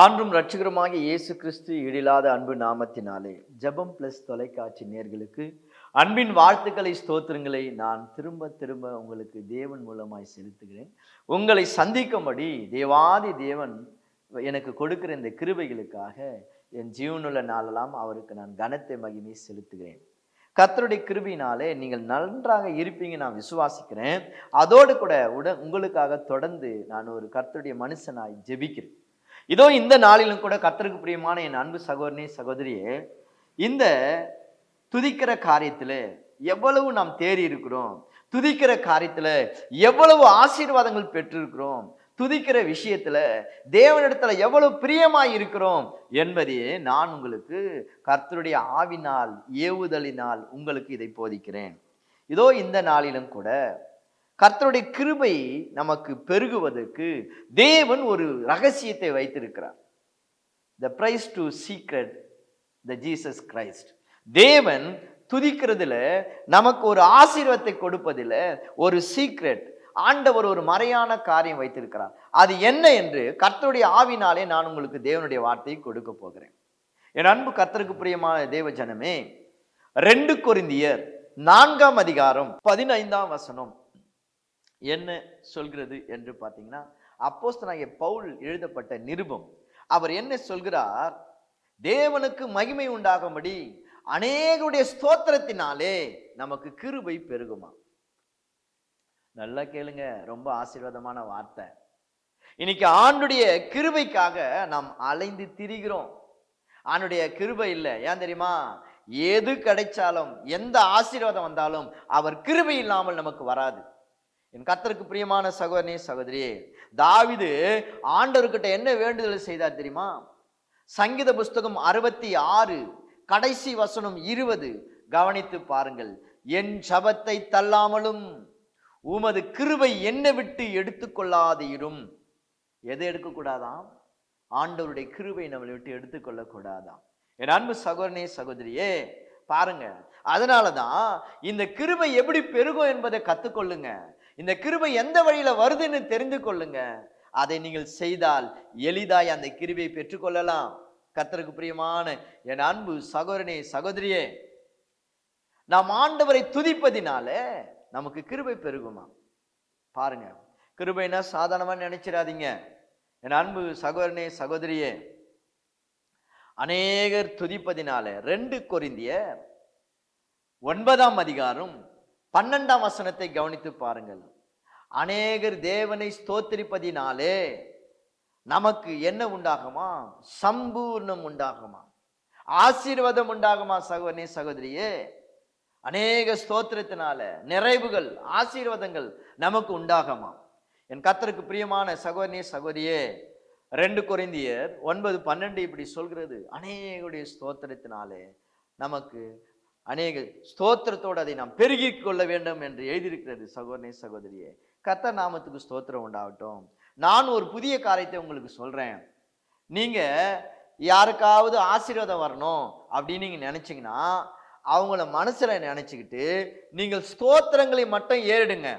ஆன்றும் ரட்சகருமாகிய இயேசு கிறிஸ்து இடிலாத அன்பு நாமத்தினாலே ஜெபம் பிளஸ் தொலைக்காட்சி நேர்களுக்கு அன்பின் வாழ்த்துக்களை ஸ்தோத்திரங்களை நான் திரும்ப திரும்ப உங்களுக்கு தேவன் மூலமாய் செலுத்துகிறேன். உங்களை சந்திக்கும்படி தேவாதி தேவன் எனக்கு கொடுக்கிற இந்த கிருபைகளுக்காக என் ஜீவனுள்ள நாளெல்லாம் அவருக்கு நான் கனத்தை மகிமை செலுத்துகிறேன். கர்த்தருடைய கிருபினாலே நீங்கள் நன்றாக இருப்பீங்க நான் விசுவாசிக்கிறேன். அதோடு கூட உட உங்களுக்காக தொடர்ந்து நான் ஒரு கர்த்தருடைய மனுஷனாய் ஜெபிக்கிறேன். இதோ இந்த நாளிலும் கூட கத்தருக்கு பிரியமான என் அன்பு சகோதரனே சகோதரியே இந்த துதிக்கிற காரியத்தில் எவ்வளவு நாம் தேறி இருக்கிறோம். துதிக்கிற காரியத்தில் எவ்வளவு ஆசீர்வாதங்கள் பெற்றிருக்கிறோம். துதிக்கிற விஷயத்தில் தேவனிடத்தில் எவ்வளவு பிரியமாக இருக்கிறோம் என்பதையே நான் உங்களுக்கு கர்த்தருடைய ஆவினால் ஏவுதலினால் உங்களுக்கு இதை போதிக்கிறேன். இதோ இந்த நாளிலும் கூட கர்த்தருடைய கிருபை நமக்கு பெருகுவதற்கு தேவன் ஒரு ரகசியத்தை வைத்திருக்கிறார். The praise to secret the Jesus Christ தேவன் துதிக்கிறதுல நமக்கு ஒரு ஆசீர்வத்தை கொடுப்பதில் ஒரு சீக்ரெட் ஆண்டவர் ஒரு மறையான காரியம் வைத்திருக்கிறார். அது என்ன என்று கர்த்தருடைய ஆவினாலே நான் உங்களுக்கு தேவனுடைய வார்த்தையை கொடுக்க போகிறேன். என் அன்பு கர்த்தருக்கு பிரியமான தேவ ஜனமே ரெண்டு கொரிந்தியர் நான்காம் அதிகாரம் பதினைந்தாம் வசனம். என்ன சொல்கிறது என்று பார்த்தீங்கன்னா அப்போஸ்தலனாகிய பவுல் எழுதப்பட்ட நிருபம். அவர் என்ன சொல்கிறார்? தேவனுக்கு மகிமை உண்டாகும்படி அநேகருடைய ஸ்தோத்திரத்தினாலே நமக்கு கிருபை பெருகுமா? நல்லா கேளுங்க ரொம்ப ஆசீர்வாதமான வார்த்தை. இன்னைக்கு ஆண்டுடைய கிருபைக்காக நாம் அலைந்து திரிகிறோம். ஆண்டுடைய கிருபை இல்லை. ஏன் தெரியுமா? எது கிடைச்சாலும் எந்த ஆசீர்வாதம் வந்தாலும் அவர் கிருபை இல்லாமல் நமக்கு வராது. என் கத்தருக்கு பிரியமான சகோதரனே சகோதரியே தாவிது ஆண்டவர்கிட்ட என்ன வேண்டுதல் செய்தார் தெரியுமா? சங்கீத புஸ்தகம் அறுபத்தி ஆறு கடைசி வசனம் இருபது. கவனித்து பாருங்கள். என் சபத்தை தள்ளாமலும் உமது கிருபை என்னை விட்டு எடுத்துக்கொள்ளாது இரும் எதை எடுக்கக்கூடாதாம்? ஆண்டவருடைய கிருபை நம்மளை விட்டு எடுத்துக்கொள்ளக்கூடாதாம். என் அன்பு சகோதரனே சகோதரியே பாருங்க. அதனாலதான் இந்த கிருபை எப்படி பெருகும் என்பதை கத்துக்கொள்ளுங்க. இந்த கிருபை எந்த வழியில வருதுன்னு தெரிந்து கொள்ளுங்க. அதை நீங்கள் செய்தால் எளிதாய் அந்த கிருபையை பெற்றுக்கொள்ளலாம். கத்தருக்கு பிரியமான என் அன்பு சகோதரனே சகோதரியே நாம் ஆண்டவரை துதிப்பதினால நமக்கு கிருபை பெருகுமா? பாருங்க கிருபைனா சாதாரணமா நினைச்சிடாதீங்க. என் அன்பு சகோதரனே சகோதரியே அநேகர் துதிப்பதினால ரெண்டு கொரிந்திய ஒன்பதாம் அதிகாரம் பன்னெண்டாம் வசனத்தை கவனித்து பாருங்கள். அநேகர் தேவனை ஸ்தோத்திரிப்பதினாலே நமக்கு என்ன உண்டாகுமா? சம்பூர்ணம் உண்டாகுமா? ஆசீர்வாதம் உண்டாகுமா சகோதரனே சகோதரியே? அநேக ஸ்தோத்திரத்தினால நிறைவுகள் ஆசீர்வாதங்கள் நமக்கு உண்டாகுமா? என் கத்தருக்கு பிரியமான சகோதரனே சகோதரியே ரெண்டு குறைந்தியர் ஒன்பது பன்னெண்டு இப்படி சொல்கிறது. அநேகருடைய ஸ்தோத்திரத்தினாலே நமக்கு அநேக ஸ்தோத்திரத்தோடு அதை நாம் பெருகி கொள்ள வேண்டும் என்று எழுதியிருக்கிறது சகோதரனே சகோதரியே. கத்த நாமத்துக்கு ஸ்தோத்திரம் உண்டாகட்டும். நான் ஒரு புதிய காரியத்தை உங்களுக்கு சொல்கிறேன் நீங்கள் யாருக்காவது ஆசீர்வாதம் வரணும் அப்படின்னு நீங்கள் நினச்சிங்கன்னா அவங்கள மனசில் நினச்சிக்கிட்டு நீங்கள் ஸ்தோத்திரங்களை மட்டும் ஏறிடுங்க.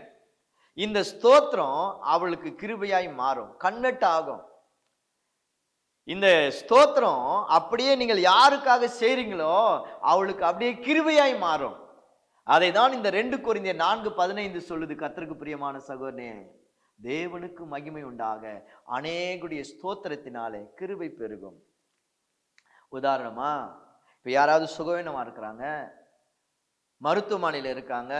இந்த ஸ்தோத்திரம் அவளுக்கு கிருபையாய் மாறும். கண்ணட்டு ஆகும் இந்த ஸ்தோத்திரம் அப்படியே நீங்கள் யாருக்காக செய்கிறீங்களோ அவளுக்கு அப்படியே கிருவையாய் மாறும். அதை தான் இந்த ரெண்டு குறிந்திய நான்கு பதினைந்து சொல்லுது கத்திற்கு பிரியமான சகோதரனே. தேவனுக்கு மகிமை உண்டாக. அநேகுடைய ஸ்தோத்திரத்தினாலே கிருவை பெருகும். உதாரணமா இப்போ யாராவது சுகவீனமாக இருக்கிறாங்க மருத்துவமனையில் இருக்காங்க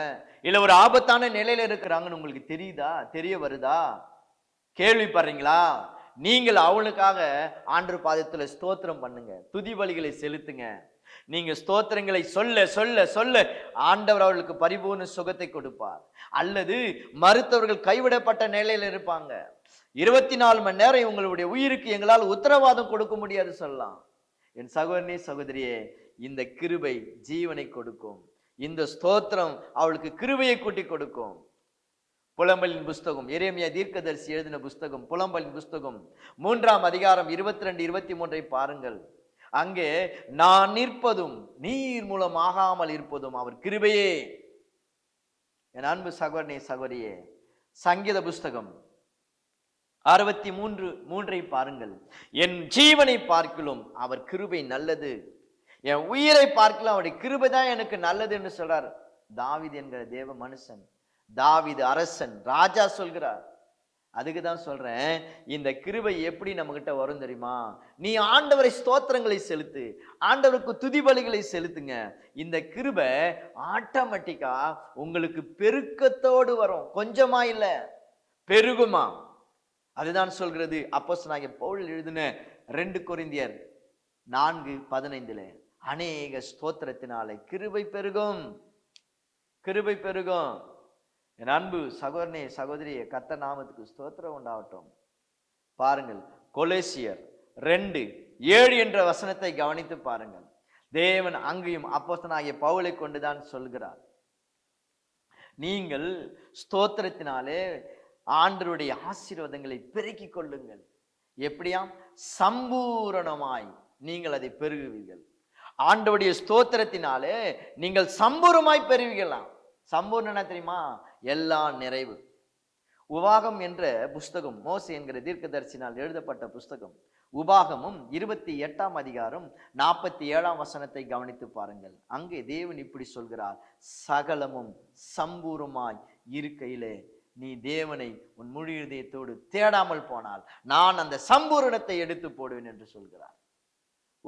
இல்லை ஒரு ஆபத்தான நிலையில் இருக்கிறாங்கன்னு உங்களுக்கு தெரியுதா? தெரிய வருதா? கேள்விப்படுறீங்களா? நீங்கள் அவனுக்காக ஆண்டு பாதத்தில் ஸ்தோத்திரம் பண்ணுங்க. துதி வழிகளை செலுத்துங்க. நீங்க ஸ்தோத்திரங்களை சொல்ல சொல்ல சொல்ல ஆண்டவர் அவர்களுக்கு பரிபூர்ண சுகத்தை கொடுப்பார். அல்லது மருத்துவர்கள் கைவிடப்பட்ட நிலையில இருப்பாங்க. இருபத்தி நாலு மணி நேரம் இவங்களுடைய உயிருக்கு எங்களால் உத்தரவாதம் கொடுக்க முடியாது சொல்லலாம். என் சகோதரனே சகோதரியே இந்த கிருபை ஜீவனை கொடுக்கும். இந்த ஸ்தோத்திரம் அவளுக்கு கிருபையை கூட்டி கொடுக்கும். புலம்பலின் புஸ்தகம் எரேமியா தீர்க்கதரிசி எழுதின புஸ்தகம் புலம்பலின் புஸ்தகம். மூன்றாம் அதிகாரம் இருபத்தி ரெண்டு இருபத்தி மூன்றை பாருங்கள். அங்கே நான் நிற்பதும் நீர் மூலம் ஆகாமல் இருப்பதும் அவர் கிருபையே. என் அன்பு சகோதரனே சகோதரியே சங்கீத புஸ்தகம். அறுபத்தி மூன்று மூன்றை பாருங்கள். என் ஜீவனை பார்க்கலும் அவர் கிருபை நல்லது. என் உயிரை பார்க்கலாம் அவருடைய கிருபை தான் எனக்கு நல்லது என்று சொல்றார். தாவித் என்கிற தேவ மனுஷன். தாவிது அரசன் ராஜா சொல்கிறார். அதுக்கு தான் சொல்றேன் இந்த கிருபை எப்படி நம்மக்கிட்ட வரும் தெரியுமா? நீ ஆண்டவரை ஸ்தோத்திரங்களை செலுத்து ஆண்டவருக்கு துதிபலிகளை செலுத்துங்க. இந்த கிருபை ஆட்டோமேட்டிக்கா உங்களுக்கு பெருக்கத்தோடு வரும். கொஞ்சமா இல்லை பெருகுமா? அதுதான் சொல்கிறது அப்போஸ்தலனாகிய பவுல் எழுதின ரெண்டு குறிந்தியர் நான்கு பதினைந்துல அநேக ஸ்தோத்திரத்தினாலே கிருபை பெருகும். கிருபை பெருகும். என் அன்பு சகோதரனே சகோதரியே கத்த நாமத்துக்கு ஸ்தோத்திரம் உண்டாகட்டும். பாருங்கள் கொலேசியர் ரெண்டு ஏழு என்ற வசனத்தை கவனித்து பாருங்கள். தேவன் அங்கேயும் அப்போஸ்தனாகிய பவுலை கொண்டுதான் சொல்கிறார். நீங்கள் ஸ்தோத்திரத்தினாலே ஆண்டருடைய ஆசீர்வாதங்களை பெருக்கிக் கொள்ளுங்கள். எப்படியாம்? சம்பூரணமாய் நீங்கள் அதை பெருகுவீர்கள். ஆண்டவுடைய ஸ்தோத்திரத்தினாலே நீங்கள் சம்பூரமாய் பெறுவீங்களாம் சம்பூர்ணனா தெரியுமா? எல்லா நிறைவு. உபாகம் என்ற புஸ்தகம் மோசி என்கிற தீர்க்கதரிசினால் எழுதப்பட்ட புஸ்தகம். உபாகமும் இருபத்தி எட்டாம் அதிகாரம் நாற்பத்தி ஏழாம் வசனத்தை கவனித்து பாருங்கள். அங்கே தேவன் இப்படி சொல்கிறார் சகலமும் சம்பூரமாய் இருக்கையிலே நீ தேவனை உன் முழு இதயத்தோடு தேடாமல் போனால் நான் அந்த சம்பூரணத்தை எடுத்து போடுவேன் என்று சொல்கிறார்.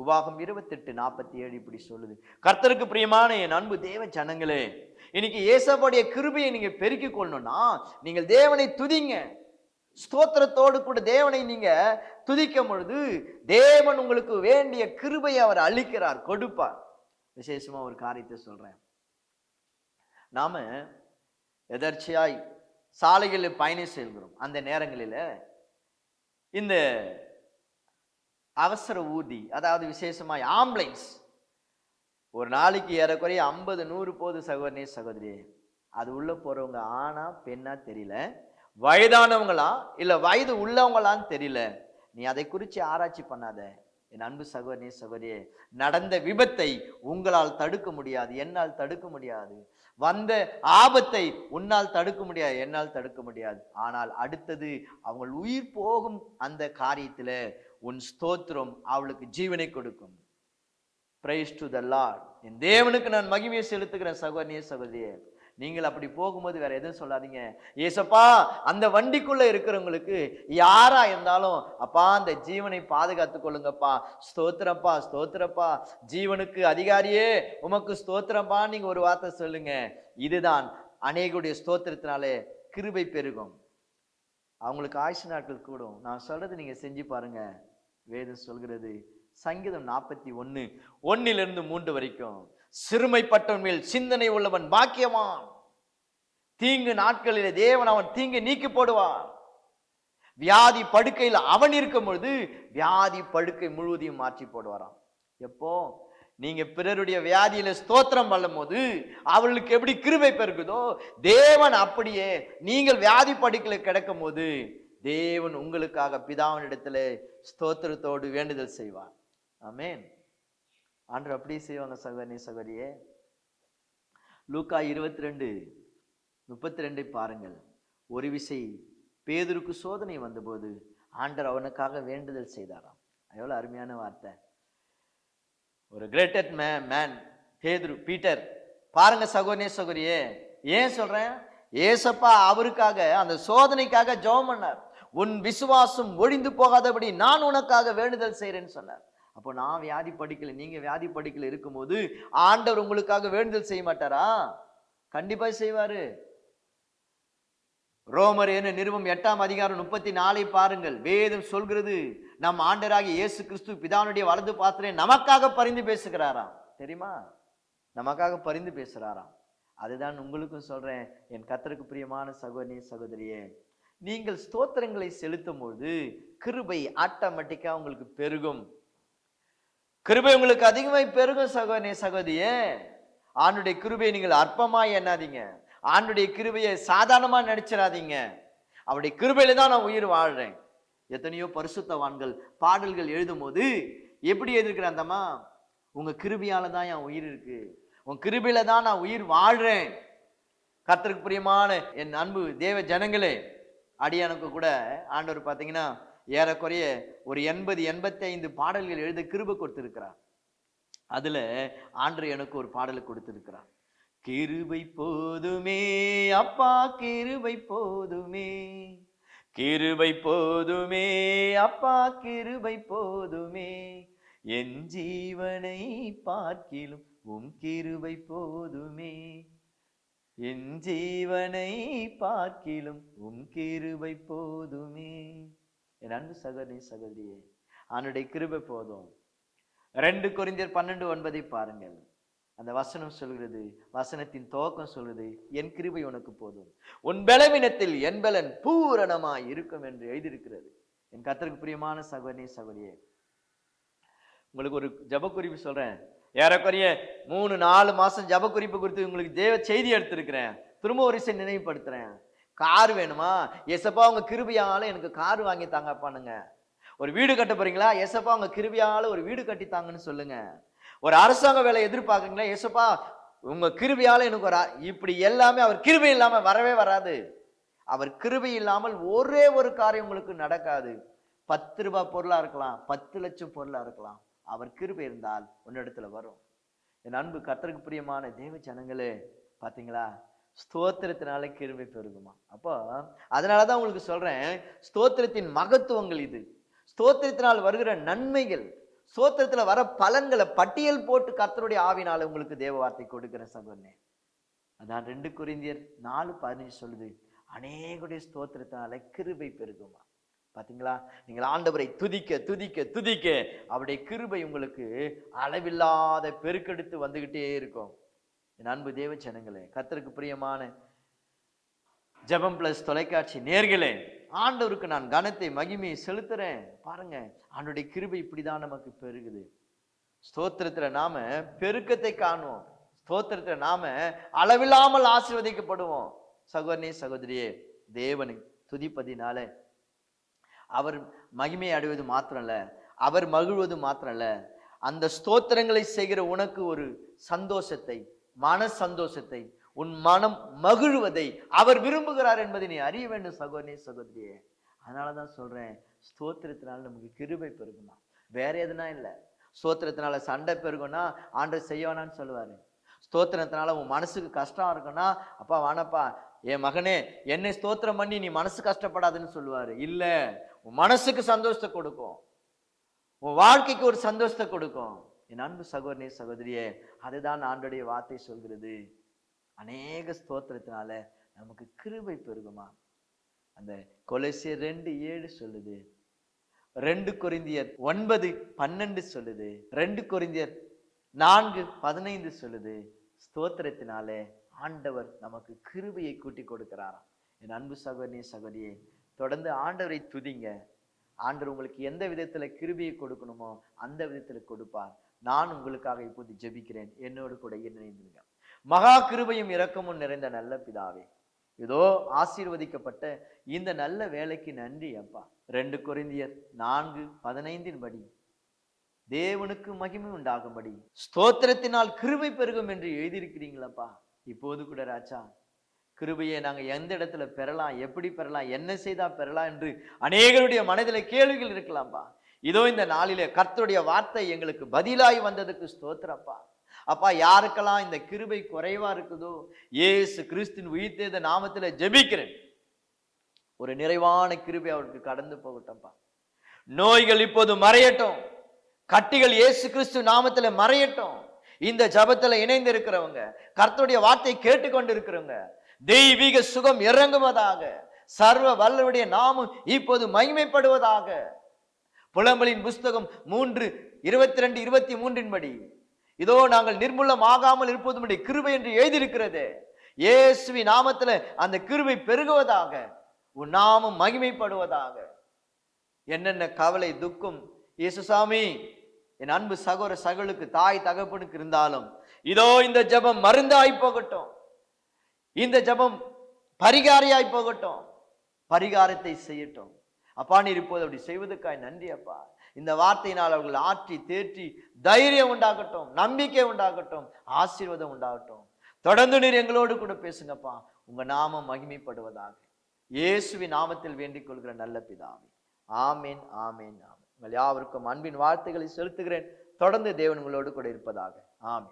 உபாகம் இருபத்தெட்டு நாற்பத்தி ஏழு இப்படி சொல்லுது. கர்த்தருக்கு பிரியமான என் அன்பு தேவ ஜனங்களே இன்னைக்கு ஏசப்பாடைய கிருபையை நீங்க பெருக்கிக் கொள்ளணும்னா நீங்கள் தேவனை துதிங்க. ஸ்தோத்திரத்தோடு கூட தேவனை நீங்க துதிக்கும் பொழுது தேவன் உங்களுக்கு வேண்டிய கிருபையை அவர் அளிக்கிறார் கொடுப்பார். விசேஷமா ஒரு காரியத்தை சொல்றேன். நாம எதர்ச்சியாய் சாலைகளில் பயணம் செல்கிறோம் அந்த நேரங்களில் இந்த அவசர ஊர்தி அதாவது விசேஷமாய் ஆம்புலன்ஸ் ஒரு நாளைக்கு ஏறக்குறைய ஐம்பது நூறு போது சகோதரனே சகோதரி அது உள்ள போறவங்க ஆனா பெண்ணா தெரியல. வயதானவங்களா இல்ல வயது உள்ளவங்களான்னு தெரியல. நீ அதை குறித்து ஆராய்ச்சி பண்ணாத. என் அன்பு சகோதரனே சகோதரியே நடந்த விபத்தை உங்களால் தடுக்க முடியாது என்னால் தடுக்க முடியாது. வந்த ஆபத்தை உன்னால் தடுக்க முடியாது என்னால் தடுக்க முடியாது. ஆனால் அடுத்தது அவங்கள் உயிர் போகும் அந்த காரியத்தில் உன் ஸ்தோத்திரம் அவளுக்கு ஜீவனை கொடுக்கும். பிரைஸ் டு த லார்ட் என் தேவனுக்கு நான் மகிமையை செலுத்துகிறேன் சகோதரியே சகோதரியே. நீங்கள் அப்படி போகும்போது வேற எதுவும் சொல்லாதீங்க. ஏசப்பா அந்த வண்டிக்குள்ள இருக்கிறவங்களுக்கு யாரா இருந்தாலும் அப்பா அந்த ஜீவனை பாதுகாத்து கொள்ளுங்கப்பா. ஸ்தோத்திரப்பா ஸ்தோத்திரப்பா. ஜீவனுக்கு அதிகாரியே உமக்கு ஸ்தோத்திரப்பா நீங்க ஒரு வார்த்தை சொல்லுங்க. இதுதான் அநேகருடைய ஸ்தோத்திரத்தினாலே கிருபை பெருகும். அவங்களுக்கு ஆயுசு நாட்கள் கூடும். நான் சொல்றது நீங்க செஞ்சு பாருங்க. வேதம் சொல்கிறது சங்கீதம் நாற்பத்தி ஒன்னு ஒன்னிலிருந்து மூன்று வரைக்கும் சிறுமைப்பட்டவன் மேல் சிந்தனை உள்ளவன் பாக்கியவான். தீங்கு நாட்களிலே தேவன் அவன் தீங்கு நீக்கி போடுவான். வியாதி படுக்கையில் அவன் இருக்கும் பொழுது வியாதி படுக்கை முழுவதையும் மாற்றி போடுவாராம். எப்போ? நீங்க பிறருடைய வியாதியில ஸ்தோத்திரம் பண்ணும் போது அவர்களுக்கு எப்படி கிருபை பெருக்குதோ தேவன் அப்படியே நீங்கள் வியாதி படுக்கையில் கிடக்கும் போது தேவன் உங்களுக்காக பிதாவினிடத்துல ஸ்தோத்திரத்தோடு வேண்டுதல் செய்வார். ஆமேன். ஆண்டு அப்படியே செய்வாங்க சகோதரி சகோதரியே. லூக்கா இருபத்தி ரெண்டு முப்பத்தி ரெண்டை பாருங்கள். ஒரு விசை பேதருக்கு சோதனை வந்தபோது ஆண்டர் அவனுக்காக வேண்டுதல் செய்தாராம். எவ்வளோ அருமையான வார்த்தை. ஒரு கிரேட்டட் மே மேன் பேதுரு பீட்டர். பாருங்க சகோதரியே சகோதரியே ஏன் சொல்றேன்? ஏசப்பா அவருக்காக அந்த சோதனைக்காக ஜெபம் பண்ணார். உன் விசுவாசம் ஒழிந்து போகாதபடி நான் உனக்காக வேண்டுதல் செய்கிறேன்னு சொன்னார். அப்போ நான் வியாதி படிக்கல நீங்கள் வியாதி படிக்கல இருக்கும்போது ஆண்டவர் உங்களுக்காக வேண்டுதல் செய்ய மாட்டாரா? கண்டிப்பாக செய்வார். ரோமர் என்ன நிறுவம் எட்டாம் அதிகாரம் முப்பத்தி நாலை பாருங்கள். வேதம் சொல்கிறது நம் ஆண்டராக இயேசு கிறிஸ்து பிதானுடைய வலது பாத்திரை நமக்காக பரிந்து பேசுகிறாராம். தெரியுமா? நமக்காக பரிந்து பேசுகிறாராம். அதுதான் உங்களுக்கும் சொல்கிறேன் என் கத்தருக்கு பிரியமான சகோதரி சகோதரியே நீங்கள் ஸ்தோத்திரங்களை செலுத்தும் போது கிருபை ஆட்டோமேட்டிக்காக உங்களுக்கு பெருகும். கிருபை உங்களுக்கு அதிகமாய் பெருகும் சகோதரி சகோதரியே. ஆண்டுடைய கிருபையை நீங்கள் அற்பமாக எண்ணாதீங்க. ஆண்டுடைய கிருபையை சாதாரணமாக நினச்சிடாதீங்க. அவருடைய கிருபையில தான் நான் உயிர் வாழ்கிறேன் எத்தனையோ பரிசுத்தவான்கள் பாடல்கள் எழுதும் போது எப்படி எழுதிருக்கிறேன் அந்தம்மா? உங்க கிருபியால தான் என் உயிர் இருக்கு. உன் கிருபியில் தான் நான் உயிர் வாழ்றேன். கர்த்தருக்கு பிரியமான என் அன்பு தேவ ஜனங்களே அடியானுக்கு கூட ஆண்டவர் பார்த்தீங்கன்னா ஏறக்குறைய ஒரு எண்பது எண்பத்தி ஐந்து பாடல்கள் எழுத கிருப கொடுத்திருக்கிறார். அதில் ஆண்டு எனக்கு ஒரு பாடலை கொடுத்திருக்கிறார். கிருபை போதுமே அப்பா கிருபை போதுமே. கிருபை போதுமே அப்பா கிருபை போதுமே. என் ஜீவனை பார்க்கிலும் உம் கிருபை போதுமே. என் ஜீவனை பார்க்கிலும் உம் கிருபை போதுமே. என் அன்பு சகோதரி சகோதரியே அவனுடைய கிருபை போதும். ரெண்டு கொரிந்தியர் பன்னெண்டு ஒன்பதை பாருங்கள். அந்த வசனம் சொல்கிறது வசனத்தின் துவக்கம் சொல்கிறது என் கிருபை உனக்கு போதும். உன் பலவீனத்தில் என் பலன் பூரணமாய் இருக்கும் என்று எழுதியிருக்கிறது. என் கத்தருக்கு பிரியமான சகோதரி சகோதரியே. உங்களுக்கு ஒரு ஜப குறிப்பு சொல்றேன். ஏறக்குறைய மூணு நாலு மாசம் ஜப குறிப்பு குறித்து உங்களுக்கு தேவ செய்தி எடுத்திருக்கிறேன். திரும்ப ஒரு விஷயம் நினைவுபடுத்துறேன். கார் வேணுமா? எசப்பா உங்க கிருபியால எனக்கு கார் வாங்கி தாங்கப்பானுங்க ஒரு வீடு கட்ட போறீங்களா? எசப்பா உங்க கிருபியால ஒரு வீடு கட்டி தாங்கன்னு சொல்லுங்க. ஒரு அரசாங்க வேலை எதிர்பார்க்குறீங்களா? எசப்பா உங்க கிருபியால எனக்கு ஒரு இப்படி எல்லாமே அவர் கிருபி இல்லாம வரவே வராது. அவர் கிருபி இல்லாமல் ஒரே ஒரு காரியம் உங்களுக்கு நடக்காது. பத்து ரூபாய் பொருளா இருக்கலாம் பத்து லட்சம் பொருளா இருக்கலாம். அவர் கிருபி இருந்தால் உன்னிடத்துல வரும். என் அன்பு கத்தருக்கு பிரியமான தேவ ஜனங்களே பாத்தீங்களா? ஸ்தோத்திரத்தினால கிருபை பெருகுமா? அப்போ அதனாலதான் உங்களுக்கு சொல்றேன் ஸ்தோத்திரத்தின் மகத்துவங்கள் இது. ஸ்தோத்திரத்தினால் வருகிற நன்மைகள் சோத்திரத்தில் வர பலன்களை பட்டியல் போட்டு கர்த்தருடைய ஆவினால் உங்களுக்கு தேவ வார்த்தை கொடுக்கிற சகோதரனே. அதான் ரெண்டு குறிந்தியர் நாலு பதினஞ்சு சொல்லுது அநேகுடைய ஸ்தோத்திரத்தினால கிருபை பெருகுமா? பார்த்தீங்களா நீங்கள் ஆண்டவரை துதிக்க துதிக்க துதிக்க அவருடைய கிருபை உங்களுக்கு அளவில்லாத பெருக்கெடுத்து வந்துகிட்டே இருக்கும். என் அன்பு தேவ ஜனங்களே கத்தருக்கு பிரியமான ஜெபம் பிளஸ் தொலைக்காட்சி நேர்களே ஆண்டவருக்கு நான் கனத்தை மகிமையை செலுத்துறேன். பாருங்க ஆண்டுடைய கிருபை இப்படிதான் நமக்கு பெருகுது. ஸ்தோத்திரத்துல நாம பெருக்கத்தை காணுவோம். ஸ்தோத்திரத்துல நாம அளவில்லாமல் ஆசீர்வதிக்கப்படுவோம். சகோதரனே சகோதரியே தேவனை துதிப்பதினால. அவர் மகிமை அடைவது மாத்திரம் இல்ல அவர் மகிழ்வது மாத்திரம் இல்ல அந்த ஸ்தோத்திரங்களை செய்கிற உனக்கு ஒரு சந்தோஷத்தை மன சந்தோஷத்தை உன் மனம் மகிழ்வதை அவர் விரும்புகிறார் என்பதை நீ அறிய வேண்டும் சகோதரனே சகோதரியே. அதனாலதான் சொல்கிறேன் ஸ்தோத்திரத்தினால நமக்கு கிருபை பெருகுமா? வேற எதுனா இல்லை. ஸ்தோத்திரத்தினால சண்டை பெருகும்னா ஆண்டவர் செய்ய வேணாம்னு ஸ்தோத்திரத்தினால உன் மனசுக்கு கஷ்டம் இருக்குன்னா அப்பா வானப்பா என் மகனே என்னை ஸ்தோத்திரம் பண்ணி நீ மனசு கஷ்டப்படாதுன்னு சொல்லுவாரு. இல்லை உன் மனசுக்கு சந்தோஷத்தை கொடுக்கும். உன் வாழ்க்கைக்கு ஒரு சந்தோஷத்தை கொடுக்கும். என் அன்பு சகோதரனே சகோதரியே அதுதான் ஆண்டுடைய வார்த்தை சொல்கிறது. அநேக ஸ்தோத்திரத்தினால நமக்கு கிருபை பெருகுமா? அந்த கொலைசிய ரெண்டு ஏழு சொல்லுது. ரெண்டு கொரிந்தியர் ஒன்பது பன்னெண்டு சொல்லுது. ரெண்டு கொரிந்தியர் நான்கு பதினைந்து சொல்லுது. ஸ்தோத்திரத்தினாலே ஆண்டவர் நமக்கு கிருபையை கூட்டி கொடுக்கிறாராம். என் அன்பு சகோதரி சகோதரியே தொடர்ந்து ஆண்டவரை துதிங்க. ஆண்டவர் உங்களுக்கு எந்த விதத்துல கிருபியை கொடுக்கணுமோ அந்த விதத்துல கொடுப்பார். நான் உங்களுக்காக இப்போது ஜெபிக்கிறேன். என்னோடு கூட இணைந்துங்க மகா கிருபையும் இரக்கமும் நிறைந்த நல்ல பிதாவே. இதோ ஆசீர்வதிக்கப்பட்ட இந்த நல்ல வேலைக்கு நன்றி அப்பா. ரெண்டு குறைந்தியர் நான்கு பதினைந்தின் படி தேவனுக்கு மகிமை உண்டாகும்படி. ஸ்தோத்திரத்தினால் கிருபை பெருகும் என்று எழுதியிருக்கிறீங்களப்பா. இப்போது கூட ராஜா கிருபையை நாங்க எந்த இடத்துல பெறலாம் எப்படி பெறலாம் என்ன செய்தா பெறலாம் என்று அநேகருடைய மனதில கேள்விகள் இருக்கலாம்ப்பா இதோ இந்த நாளிலே கர்த்தருடைய வார்த்தை எங்களுக்கு பதிலாய் வந்ததுக்கு ஸ்தோத்திரப்பா. அப்பா யாருக்கெல்லாம் இந்த கிருபை குறைவா இருக்குதோ ஏசு கிறிஸ்தின் உயிர்த்தேத நாமத்துல ஜெபிக்கிறேன். ஒரு நிறைவான கிருபை அவருக்கு கடந்து போகட்டும்ப்பா நோய்கள் இப்போது மறையட்டும். கட்டிகள் இயேசு கிறிஸ்து நாமத்துல மறையட்டும். இந்த ஜபத்தில் இணைந்து இருக்கிறவங்க கர்த்தருடைய வார்த்தை கேட்டுக்கொண்டு இருக்கிறவங்க தெய்வீக சுகம் இறங்குவதாக சர்வ வல்லருடைய நாமம் இப்போது மகிமைப்படுவதாக. புலம்பலின் புஸ்தகம் மூன்று இருபத்தி ரெண்டு இருபத்தி மூன்றின் படி இதோ நாங்கள் நிர்மூலம் ஆகாமல் இருப்பது கிருபை என்று எழுதியிருக்கிறது. இயேசுவி நாமத்துல அந்த கிருபை பெருகுவதாக உன் நாமம் மகிமைப்படுவதாக. என்னென்ன கவலை துக்கம் இயேசுசாமி என் அன்பு சகோர சகலுக்கு தாய் தகப்பனுக்கு இருந்தாலும் இதோ இந்த ஜெபம் மருந்தாய் போகட்டும். இந்த ஜெபம் பரிகாரியாய் போகட்டும். பரிகாரத்தை செய்யட்டும். அப்பா நீர் இப்போது அப்படி செய்வதற்காய் நன்றி அப்பா. இந்த வார்த்தையினால் அவர்கள் ஆற்றி தேற்றி தைரியம் உண்டாகட்டும் நம்பிக்கை உண்டாகட்டும் ஆசீர்வாதம் உண்டாகட்டும். தொடர்ந்து நீர் எங்களோடு கூட பேசுங்கப்பா. உங்க நாமம் மகிமைப்படுவதாக. இயேசுவின் நாமத்தில் வேண்டிக் கொள்கிற நல்ல பிதாவே. ஆமேன் ஆமேன் ஆமேன். உங்கள் யாவருக்கும் அன்பின் வார்த்தைகளை செலுத்துகிறேன். தொடர்ந்து தேவன் உங்களோடு கூட இருப்பதாக. ஆமென்.